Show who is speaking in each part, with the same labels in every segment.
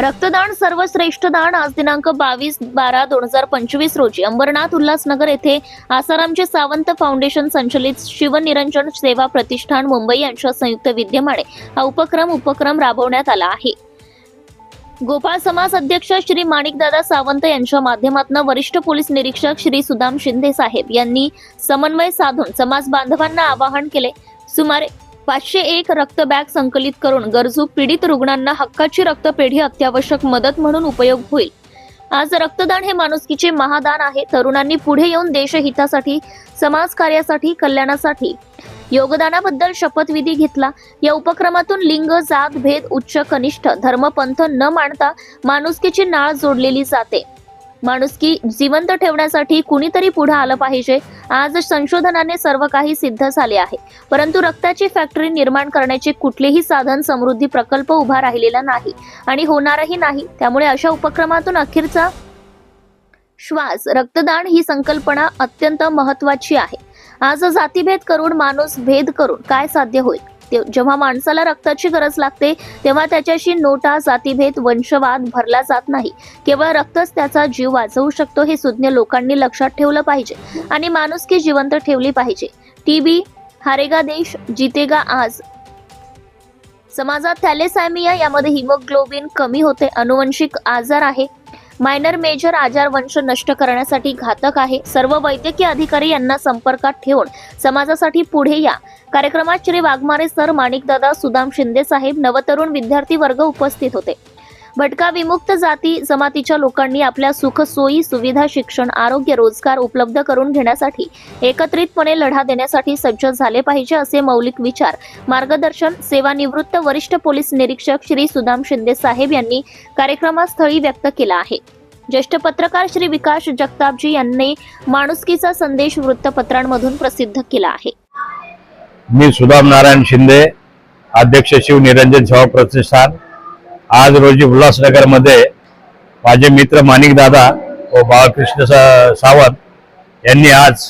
Speaker 1: रक्तदान सर्वश्रेष्ठ दान आज दिनांक बावीस बारा दोन हजार पंचवीस रोजी. अंबरनाथ उल्हासनगर येथे आसारामचे सावंत फाउंडेशन संचलित शिवनिरंजन सेवा प्रतिष्ठान मुंबई यांच्या संयुक्त विद्यमाने हा उपक्रम उपक्रम राबवण्यात आला आहे. गोपाळ समाज अध्यक्ष श्री माणिकदादा सावंत यांच्या माध्यमातून वरिष्ठ पोलीस निरीक्षक श्री सुदाम शिंदे साहेब यांनी समन्वय साधून समाज बांधवांना आवाहन केले. सुमारे पाचशे एक रक्त बॅग संकलित करून गरजू पीडित रुग्णांना हक्काची रक्तपेढी अत्यावश्यक मदत म्हणून उपयोग होईल. आज रक्तदान हे माणुसकीचे महादान आहे. तरुणांनी पुढे येऊन देशहितासाठी समाज कार्यासाठी कल्याणासाठी योगदानाबद्दल शपथविधी घेतला. या उपक्रमातून लिंग जात भेद उच्च कनिष्ठ धर्मपंथ न मांडता माणुसकीची नाळ जोडलेली जाते. माणुसकी जिवंत ठेवण्यासाठी कुणीतरी पुढे आलं पाहिजे. आज संशोधनाने सर्व काही सिद्ध झाले आहे. परंतु रक्ताची फॅक्टरी निर्माण करण्याचे कुठलेही साधन समृद्धी प्रकल्प उभा राहिलेला नाही आणि होणारही नाही. त्यामुळे अशा उपक्रमातून अखेरचा श्वास रक्तदान ही संकल्पना अत्यंत महत्वाची आहे. आज जातीभेद करून माणूस भेद करून काय साध्य होईल? जेव्हा माणसाला रक्ताची गरज लागते तेव्हा त्याच्याशी नोटा जातीभेद वंशवाद भरला जात नाही. केवळ रक्तच त्याचा जीव वाचवू शकतो हे सुज्ञ लोकांनी लक्षात ठेवलं पाहिजे आणि माणुसकी जिवंत ठेवली पाहिजे. टीबी हारेगा देश जितेगा आज. समाजात थॅलेसॅमिया यामध्ये हिमोग्लोबिन कमी होते. अनुवंशिक आजार आहे. मायनर मेजर आजार वंश नष्ट करण्यासाठी घातक आहे. सर्व वैद्यकीय अधिकारी यांना संपर्कात ठेवून समाजासाठी पुढे या. कार्यक्रमात श्री वाघमारे सर माणिकदादा सुदाम शिंदे साहेब नवतरुण विद्यार्थी वर्ग उपस्थित होते. भटका विमुक्त जाती जमातीच्या लोकांनी आपल्या सुख सोयी सुविधा शिक्षण आरोग्य रोजगार उपलब्ध करून घेण्यासाठी एकत्रितपणे लढा देण्यासाठी सज्ज झाले पाहिजे असे मौलिक विचार. मार्गदर्शन सेवानिवृत्त वरिष्ठ पोलीस निरीक्षक श्री सुदाम शिंदे साहेब यांनी कार्यक्रमास्थळी व्यक्त केला आहे. ज्येष्ठ पत्रकार श्री विकास जगतापजी यांनी माणुसकीचा संदेश वृत्तपत्रांमधून प्रसिद्ध केला आहे.
Speaker 2: मी सुदाम नारायण शिंदे अध्यक्ष शिव निरंजन सेवा प्रतिष्ठान. आज रोजी उल्हासनगरमध्ये माझे मित्र माणिकदादा व बाळकृष्ण सा- सावंत यांनी आज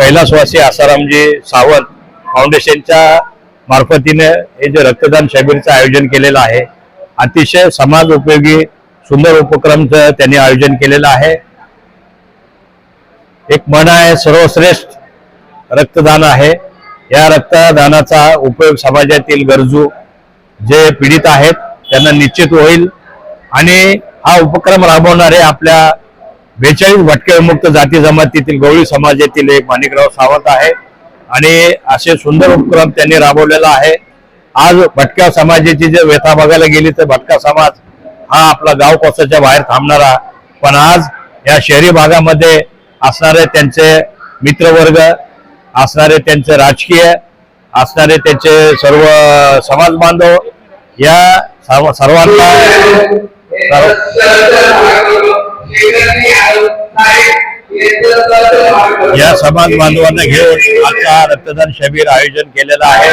Speaker 2: कैलासवासी आसारामजी सावंत फाउंडेशनच्या मार्फतीने हे जे रक्तदान शिबिरचं आयोजन केलेलं आहे अतिशय समाज उपयोगी सुंदर उपक्रमचं त्यांनी आयोजन केलेलं आहे. एक मन आहे सर्वश्रेष्ठ रक्तदान आहे. या रक्तदानाचा उपयोग समाजातील गरजू जे पीडित आहेत त्यांना निश्चित होईल. आणि हा उपक्रम राबवणारे आपल्या बेचाळीस भटके मुक्त जाती जमातीतील गवळी समाजातील एक माणिकराव सावंत आहे. आणि असे सुंदर उपक्रम त्यांनी राबवलेला आहे. आज भटक्या समाजाची जर व्यथा बघायला गेली तर भटका समाज हा आपला गाव कोसाच्या बाहेर थांबणारा. पण आज या शहरी भागामध्ये असणारे त्यांचे मित्रवर्ग असणारे त्यांचे राजकीय असणारे त्यांचे सर्व समाज बांधव या सर्व सर्वांना या समाज बांधवांना घेऊन आजचा रक्तदान शिबिर आयोजन केलेलं आहे.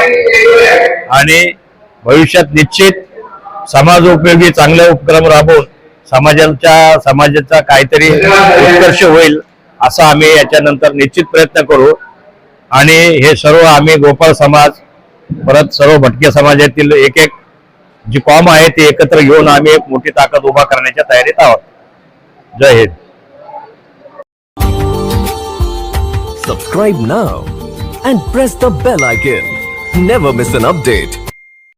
Speaker 2: आणि भविष्यात निश्चित समाज उपयोगी चांगले उपक्रम राबवून समाजाच्या समाजाचा काहीतरी उत्कर्ष होईल असा आम्ही याच्यानंतर निश्चित प्रयत्न करू. आणि हे सर्व आम्ही गोपाळ समाज परत सर्व भटके समाजातील एक एक जी कॉम आहे ती एकत्र घेऊन आम्ही एक मोठी ताकद उभा करण्याच्या तयारीत आहोत. जय Hind.
Speaker 3: Subscribe now and press the bell icon never miss an update